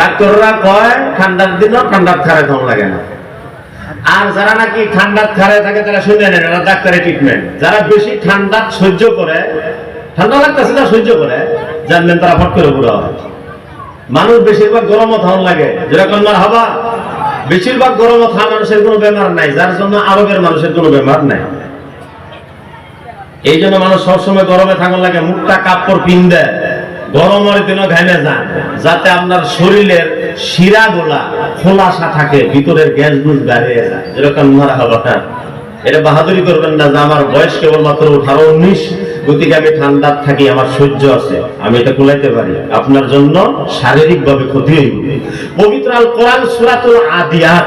ডাক্তাররা কয়, ঠান্ডার দিনও ঠান্ডার খারে কম লাগে না। আর যারা নাকি ঠান্ডার খারে থাকে, তারা শুনে নেন ডাক্তারের ট্রিটমেন্ট যারা বেশি ঠান্ডা সহ্য করে, ঠান্ডা লাগতেছে না, সহ্য করে, জানবেন তারা ফট করে বুড়ো হয়। মানুষ বেশিরভাগ গরমও থাউন লাগে। যেরকম মার হবা? বেশিরভাগ গরম থা মানুষের কোনো বেমার নাই, যার জন্য আরবের মানুষের কোনো বেমার নাই। এই জন্য মানুষ সবসময় গরমে থাকুন লাগে, মুখটা কাপড় পিন দেয়। গরমের দিনও ঘামে যান যাতে আপনার শরীরের শিরা গোলা খোলাসা থাকে, ভিতরের গ্যাস গুজ বেরিয়ে যায়। যেরকম মারা হবে না এটা বাহাদুরি করবেন না যে আমার বয়স কেবলমাত্র আঠারো, উনিশ, গতিকে আমি ঠান্ডা থাকি, আমার সহ্য আছে। আমি এটা কুলাইতে পারি। আপনার জন্য শারীরিক ভাবে ক্ষতি হইবে। পবিত্র আল কোরআন সুরাতুল আদিয়াত।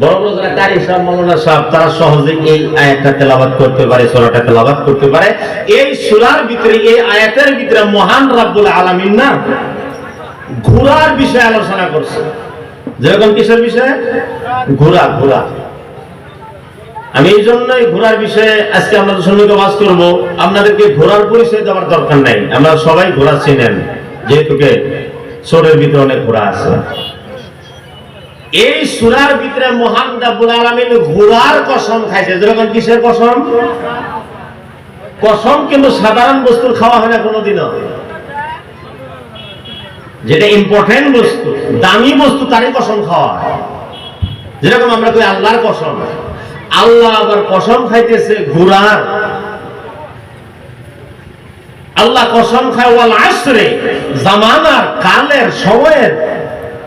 বড় বড় যারা কারি তারা সহজে এই আয়াতটা করতে পারে করতে পারে। এই সূরার ভিতরে, এই আয়াতের ভিতরে মহান রাব্বুল না ঘোড়ার বিষয়ে আলোচনা করছে। যেরকম কিসের বিষয়ে? ঘোড়া ঘোড়া। আমি এই জন্যই ঘোড়ার বিষয়ে আজকে আপনাদের সঙ্গে বাস করব। আপনাদেরকে ঘোড়ার পরিচয় দেওয়ার দরকার নাই। আমরা সবাই ঘোড়া চিনেন, যেহেতু চোরের ভিতরে অনেক ঘোড়া আছে। এই সুরার ভিতরে মহান রাব্বুল আলামিন ঘোড়ার কসম খাইছে। যেরকম কিসের কসম? কসম কিন্তু সাধারণ বস্তুর খাওয়া হয় না কোনোদিনও। যেটা ইম্পর্টেন্ট বস্তু, দামি বস্তু তারই কসম খাওয়া যেরকম আমরা কই আল্লাহর কসম। আল্লাহ আবার কসম খাইতেছে ঘোড়ার। আল্লাহ কসম খায় ওয়াল আসরে, জামানার, কালের সময়ের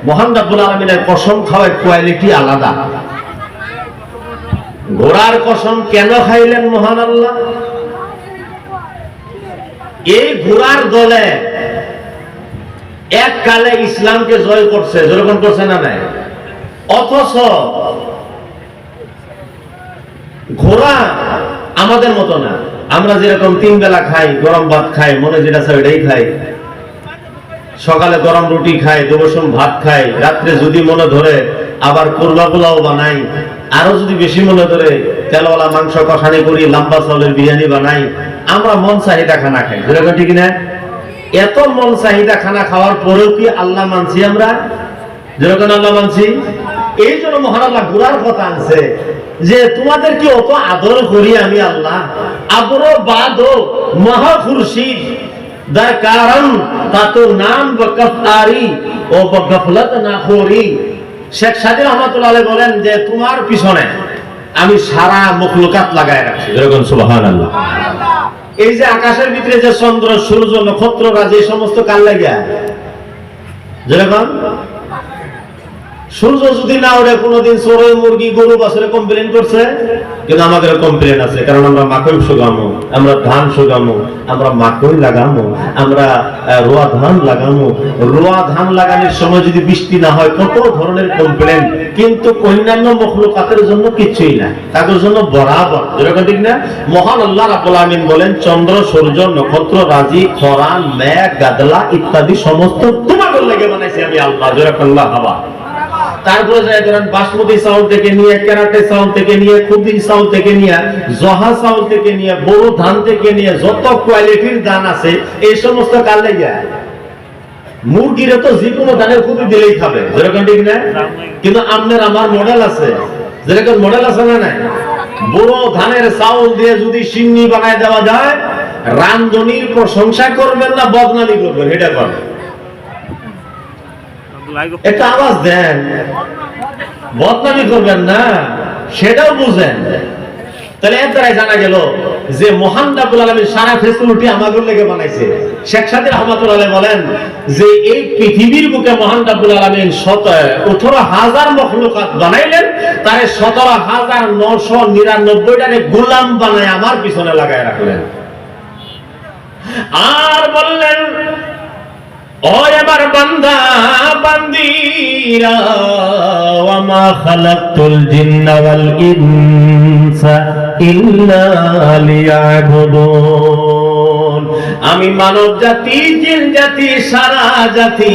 মহান রাব্বুল আলামিনের কসম খাওয়ার কোয়ালিটি আলাদা। ঘোড়ার কসম কেন খাইলেন মহান আল্লাহ? এই ঘোড়ার দলে এক কালে ইসলামকে জয় করছে যেরকম করছে না নাই? অথচ ঘোড়া আমাদের মতো না। আমরা যেরকম তিন বেলা খাই, গরম ভাত খাই, মনে যেটা চাই ওইটাই খাই। সকালে গরম রুটি খাই দুবসম ভাত খায়, রাত্রে যদি মনে ধরে আবার কোরমা পোলাও বানাই আরও যদি বেশি মনে ধরে তেলওয়ালা মাংস কষানি করি, লম্বা চাউলের বিরিয়ানি বানাই, আমরা মন চাহিদা খানা খাই। যেরকম ঠিক না? এত মন চাহিদা খানা খাওয়ার পরেও কি আল্লাহ মানছি আমরা? যেরকম আল্লাহ মানছি? এই জন্য মহান কথা আনছে যে তোমাদের কি অত আদর করি আমি আল্লাহ। আবরো বাদো যার কারণ তা তো নাম বকফতারি ও বকফলত না খোরি। শেখ সাদি রহমাতুল্লাহ বলেন যে তোমার পিছনে আমি সারা মখলুকাত লাগায় রাখছি। যেরকম সুবহানাল্লাহ। এই যে আকাশের ভিতরে যে চন্দ্র সূর্য নক্ষত্ররা যে সমস্ত কাল লাগিয়া? যেরকম সূর্য যদি না ওঠে, কোনোদিন চোরের মুরগি, গরু, বাছরে কমপ্লেন করছে। কিন্তু আমাদের কমপ্লেন আছে, কারণ আমরা মাকই শুকামো, আমরা ধান শুকামো, আমরা মাকই লাগামো, আমরা রোয়া ধান লাগামো। রোয়া ধান লাগানোর সময় যদি বৃষ্টি না হয়, কত ধরনের কমপ্লেন কিন্তু অন্যান্য মখলুকাতের জন্য কিছুই না। তাদের জন্য বরাবর। যেরকম ঠিক না? মহান আল্লাহ রাব্বুল আমিন বলেন, চন্দ্র, সূর্য, নক্ষত্র, রাজি, খরা, মেঘ, গাদলা ইত্যাদি সমস্ত তোমাদের লেগে বানাইছি আমি আল্লাহ, যেরকম আল্লাহ হাওয়া তারপরে যায় ধরেন বাসমতি চাউল থেকে নিয়ে, কেরাটে চাউল থেকে নিয়ে, খুদি চাউল থেকে নিয়ে, জহা চাউল থেকে নিয়ে, বড় ধান থেকে নিয়ে, যত কোয়ালিটির ধান আছে, এই সমস্ত কালে মুরগিরে তো যে কোনো ধানের খুদি দিলেই খাবে, যেরকম ঠিক না? কিন্তু আপনার আমার মডেল আছে। যেরকম মডেল আছে না নাই? বড় ধানের চাউল দিয়ে যদি সিন্নি বানায় দেওয়া যায় রান্ধনির প্রশংসা করবেন না, বদনামি করবেন, এটা করবেন একটা আওয়াজ দেন। বদনামি করবেন না, সেটাও বুঝেন। তাহলে এর দ্বারাই জানা গেল যে মহান রাব্বুল আলামিন সারা ফেসিলিটি আমাদের লেগে বানাইছে। শেখ সাদির রহমাতুল্লাহ বলেন যে এই পৃথিবীর বুকে মহান রাব্বুল আলামিন শত আঠারো হাজার মখলুকাত বানাইলেন, তারে সতেরো হাজার নশো গোলাম বানায় আমার পিছনে লাগায় রাখলেন। আর বললেন ও আমার বান্দা বান্দিরা ওয়ামা খালাকতুল জিন্না ওয়াল ইনসা ইল্লা লিয়াবুদুন আমি মানব জাতি, জিন জাতি, সারা জাতি।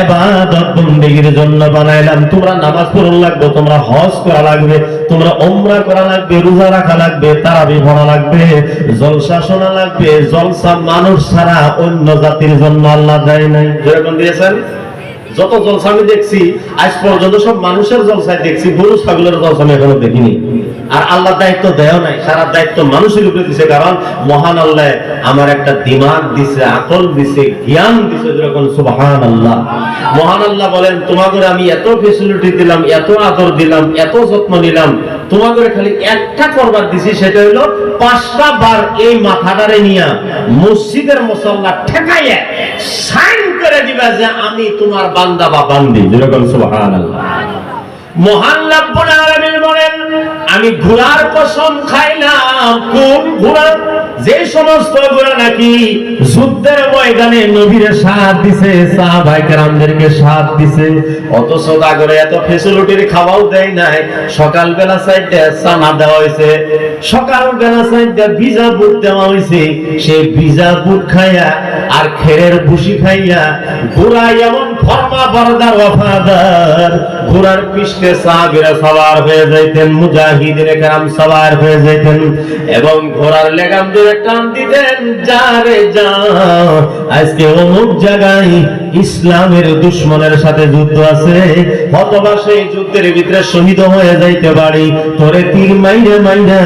এবাদত বন্দেগীর জন্য বানাইলাম। তোমরা নামাজ পড়া লাগবে, তোমরা হজ করা লাগবে, তোমরা ওমরা করা লাগবে, রোজা রাখা লাগবে, তারাবি পড়া লাগবে, জলসা শোনা লাগবে, জলসা মানুষ ছাড়া অন্য জাতির জন্য আল্লাহ দেয় নাই। যেরকম দিয়েছেন যত জলসা আমি দেখছি, আজ পর্যন্ত সব মানুষের জলসায় দেখছি, গরু, ছাগলের জলসা আমি এখনও দেখিনি। আর আল্লাহ দায়িত্ব দেয় নাই, সারা দায়িত্ব মানুষের উপরে দিছে, কারণ মহান আল্লাহ আমার একটা দিমাগ দিছে, আকল দিছে, জ্ঞান দিছে যেরকম সুবহান আল্লাহ মহান আল্লাহ বলেন, তোমাদের আমি এত ফেসিলিটি দিলাম, এত আদর দিলাম, এত যত্ন নিলাম, তোমাদের খালি একটা করবার দিছি, সেটা হলো পাঁচটা বার এই মাথাটারে নিয়ে মসজিদের মুসল্লা ঠেকাইয়া সাইন করে দিবা যে আমি তোমার বান্দা বা বান্দি যেরকম সুবহানাল্লাহ। মহান লাভ রব্বুল আলামিন বলেন আমি ঘোড়ার কসম খাইলাম কোন ঘোড়া? যে সমস্ত ঘোড়া নাকি যুদ্ধের ময়দানে নবীরে সাথ দিছে সাহাবাই কেরামদেরকে সাথ দিছে। অথচ করে এত ফেসিলিটির খাওয়াও দেয় নাই। সকালবেলা সাইডে সানা দেওয়া হয়েছে সকালবেলা সাইডে ভিজা বুট দেওয়া হয়েছে সেই ভিজা বুট খাইয়া আর খেরের ভুসি খাইয়া ঘোড়া এমন ফর্মা বরদার ওয়াফাদার। ঘোড়ার পিষ্টে সাহাবীরা সবার হয়ে যাইতেন মুজাহিদিন কেরাম সবার হয়ে যেতেন এবং ঘোড়ার লেগাম দিয়ে টান দিতেন যারে যা, আজকে অমুক জায়গায় ইসলামের দুশ্মনের সাথে যুদ্ধ আছে। অথবা সেই যুদ্ধের ভিতরে শহীদ হয়ে যাইতে পারি। তোরে তীর মাইরে মাইরে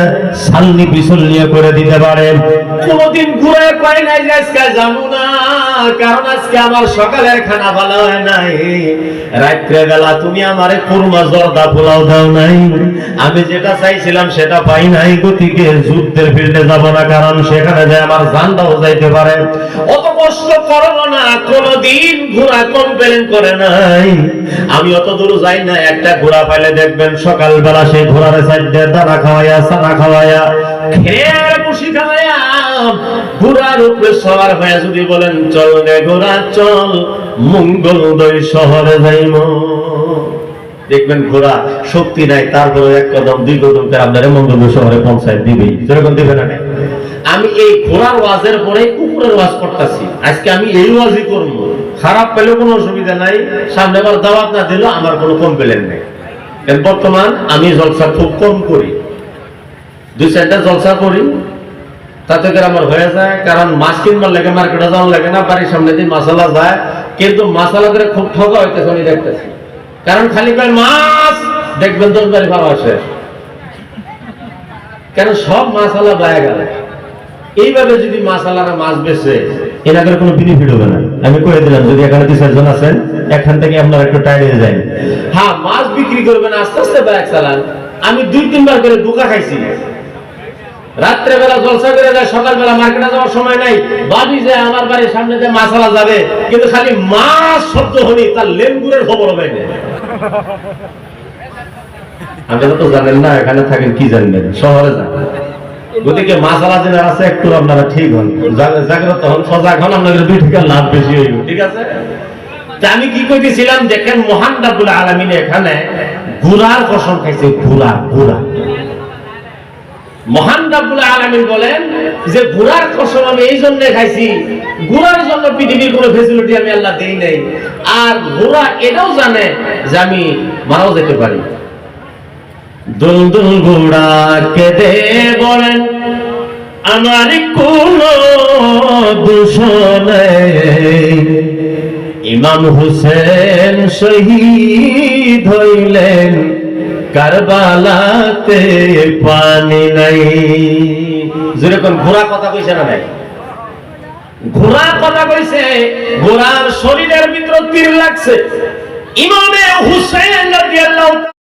সালনি নিয়ে করে দিতে পারে। কোনদিন ঘুরে পাই নাই যে আজকে যাব না। কারণ আজকে আমার সকালের খানা ভালো হয় নাই। রাত্রে বেলা তুমি আমারে কুরমা জর্দা পোলাও দাও নাই। আমি যেটা চাইছিলাম সেটা পাই নাই। গতিকে যুদ্ধের ফিল্ডে যাব না, কারণ সেখানে যে আমার জানটাও যাইতে পারে। অত কষ্ট করব না ঘোড়া কমপ্লেন করে নাই। আমি অত দূর যাই না, একটা ঘোড়া পাইলে দেখবেন সকালবেলা ঘোড়ার সাইডে দানা খাওয়াইয়া সানা খাওয়াইয়া ঘোড়া দেখবেন ঘোড়া শক্তি নাই তারপরে এক কদম, দুই কদম করে আপনারা মঙ্গলদয় শহরে পৌঁছায় দিবেই যেরকম দিবে না আমি এই ঘোড়ার ওয়াজের পরে কুকুরের ওয়াজ করতেছি। আজকে আমি এই ওয়াজই করব। খারাপ পেলে কোনো অসুবিধা নাই। সামনে আবার দাওয়াত না দিলেও আমার কোনো কমপ্লেন নেই। বর্তমান আমি জলসা খুব কম করি। দুই চারটা জলসা করি। তাতে করে আমার হয়ে যায়। কারণ মাছ কিনবার লাগে, মার্কেটে যাওয়ার লাগে না, বাড়ির সামনে দিয়ে মাসালা যায়। কিন্তু মাসালা করে খুব ঠকা হইতেছে আমি দেখতেছি। কারণ খালি কয়, মাছ! দেখবেন দশ বাড়ি ভালো আসে কেন সব মাসালা বায়া গেল। এইভাবে যদি মাসালারা মাছ বেছে এনাদের কোনো বেনিফিট হবে না। আমি করে দিলাম যদি এখানে দুই চারজন আছেন এখান থেকে আপনারা একটু টাইমে যাই হ্যাঁ মাছ বিক্রি করবেন আস্তে আস্তে ব্যাগ চালান। আমি দুই তিনবার করে ধোকা খাইছি। রাত্রে বেলা জলসা করে যায় সকালবেলা মার্কেটে যাওয়ার সময় নাই। ভাবি যে আমার বাড়ির সামনে যে মাছালা যাবে। কিন্তু খালি মাছ শব্দ হলি তার লেম্বুরের খবর হবে না। আপনারা তো জানেন না এখানে থাকেন কি জানবেন? শহরে যান। গতিকে মাসালা যেটা আছে একটু আপনারা ঠিক হন। জাগ্রত হন সজাগ হন আপনাদের দুই থেকে লাভ বেশি হইব। ঠিক আছে? আমি কি কইতেছিলাম দেখেন মহান রাব্বুল আলামিন এখানে ঘোড়ার কসম খাইছে ঘোড়া ঘোড়া মহান রাব্বুল আলামিন বলেন যে ঘোড়ার কসম আমি এই জন্য খাইছি ঘোড়ার জন্য পৃথিবীর কোনো ফেসিলিটি আমি আল্লাহ দেই নাই। আর গুড়া এটাও জানে যে আমি মারাও যেতে পারি। দুল দুল ঘোড়াকে দে বলেন আমার কোন দোষ নেই। ইমাম হুসেন শহীদ হইলেন, কারবালাতে পানি নাই। যেরকম ঘোড়া কথা কইছে না নাই ঘোড়া কথা কইছে, ঘোড়ার শরীরের ভিতর তীর লাগছে। ইমামে হুসেন রাদিয়াল্লাহু